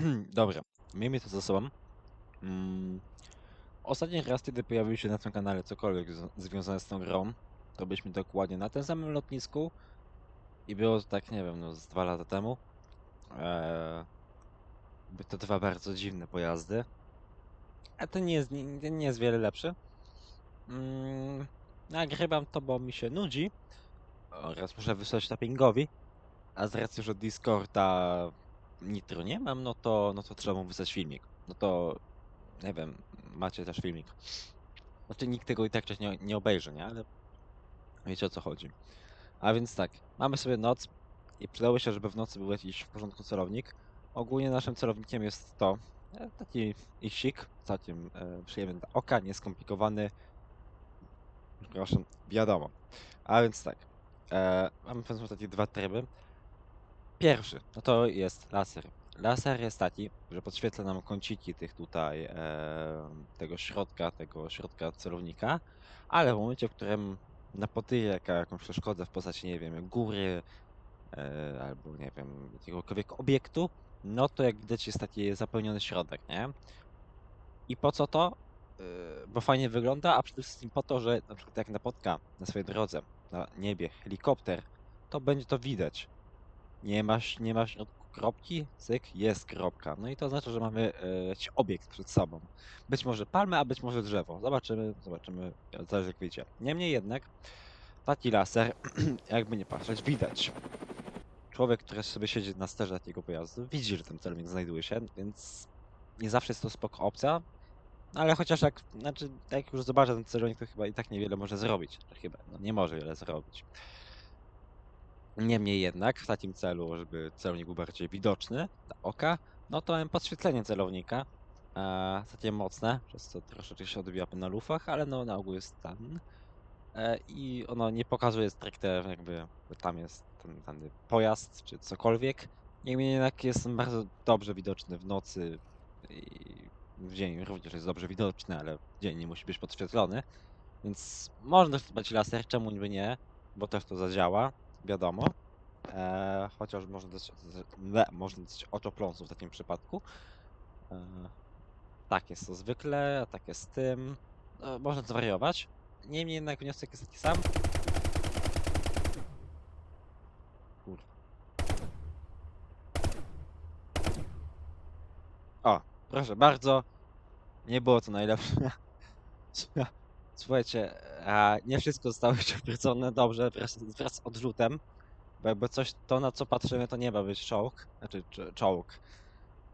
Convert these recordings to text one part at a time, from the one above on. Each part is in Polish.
Dobra, miejmy to za sobą. Mm, ostatni raz, kiedy pojawił się na tym kanale cokolwiek związane z tą grą, to byliśmy dokładnie na tym samym lotnisku i było to tak, nie wiem, no z dwa lata temu. Eee, to dwa bardzo dziwne pojazdy. A ten nie jest, nie, nie jest wiele lepszy. Mm, nagrywam to, bo mi się nudzi oraz muszę wysłać tappingowi. A z racji, że Discorda Nitro nie mam, no to, no to trzeba mu wysłać filmik. No to, nie wiem, macie też filmik. Znaczy nikt tego i tak wcześniej nie, obejrzy, nie? Ale wiecie o co chodzi. A więc tak, mamy sobie noc i przydało się, żeby w nocy był jakiś w porządku celownik. Ogólnie naszym celownikiem jest to, e, taki iksik, całkiem e, przyjemny dla oka, nieskomplikowany. Proszę, wiadomo. A więc tak, e, mamy powiedzmy takie dwa tryby. Pierwszy, no to jest laser. Laser jest taki, że podświetla nam kąciki tych tutaj, e, tego środka, tego środka celownika, ale w momencie, w którym napotyje jakąś przeszkodę w postaci, nie wiem, góry, e, albo nie wiem, jakiegokolwiek obiektu, no to jak widać jest taki zapełniony środek, nie? I po co to? E, Bo fajnie wygląda, a przede wszystkim po to, że na przykład jak napotka na swojej drodze, na niebie, helikopter, to będzie to widać nie masz, nie masz kropki, cyk, jest kropka. No i to oznacza, że mamy e, jakiś obiekt przed sobą. Być może palmę, a być może drzewo. Zobaczymy, zobaczymy, zależy jak wyjdzie. Niemniej jednak, taki laser, jakby nie patrzeć, widać. Człowiek, który sobie siedzi na sterze takiego pojazdu, widzi, że ten celownik znajduje się, więc nie zawsze jest to spoko opcja, ale chociaż jak, znaczy, jak już zobaczę ten celownik, to chyba i tak niewiele może zrobić. Chyba, no nie może wiele zrobić. Niemniej jednak w takim celu, żeby celownik był bardziej widoczny dla oka, no to podświetlenie celownika, e, takie mocne, przez co troszeczkę się odbija na lufach, ale no na ogół jest ten. E, I ono nie pokazuje stricte jakby, tam jest ten dany pojazd czy cokolwiek. Niemniej jednak jest on bardzo dobrze widoczny w nocy i w dzień również jest dobrze widoczny, ale w dzień nie musi być podświetlony. Więc można wstawiać laser, czemu by nie, bo też to zadziała, wiadomo. E, chociaż można dać, le, można dać oczopląsu w takim przypadku. E, tak jest to zwykle, tak jest z tym. E, można zwariować. Niemniej jednak wniosek jest taki sam. O, proszę bardzo. Nie było to najlepsze. Słuchajcie, a nie wszystko zostało jeszcze wrócone dobrze wraz, wraz z odrzutem. Bo jakby coś, to na co patrzymy, to nie ma być czołg, znaczy cz- czołg.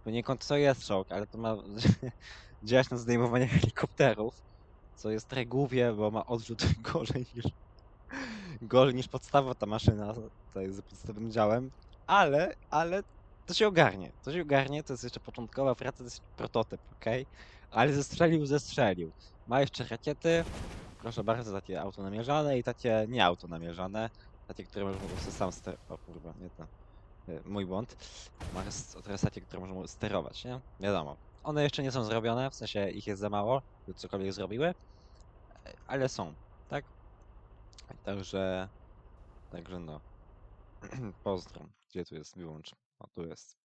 Poniekąd to jest czołg, ale to ma działać na zdejmowanie helikopterów, co jest regułwie, bo ma odrzut gorzej niż gorzej niż podstawowa ta maszyna, to jest podstawowym działem, ale, ale to się ogarnie, to się ogarnie, to jest jeszcze początkowa praca, to jest prototyp, okej? Ale zestrzelił, zestrzelił. Ma jeszcze rakiety, proszę bardzo, takie autonamierzane i takie nieautonamierzane, takie, które możesz po prostu sam sterować. O kurwa, nie to. Y, Mój błąd. Ma teraz takie, które możemy sterować, nie? Wiadomo. One jeszcze nie są zrobione, w sensie ich jest za mało, by cokolwiek zrobiły, ale są, tak? Także, także no. Pozdro. Gdzie tu jest wyłącz? O, tu jest.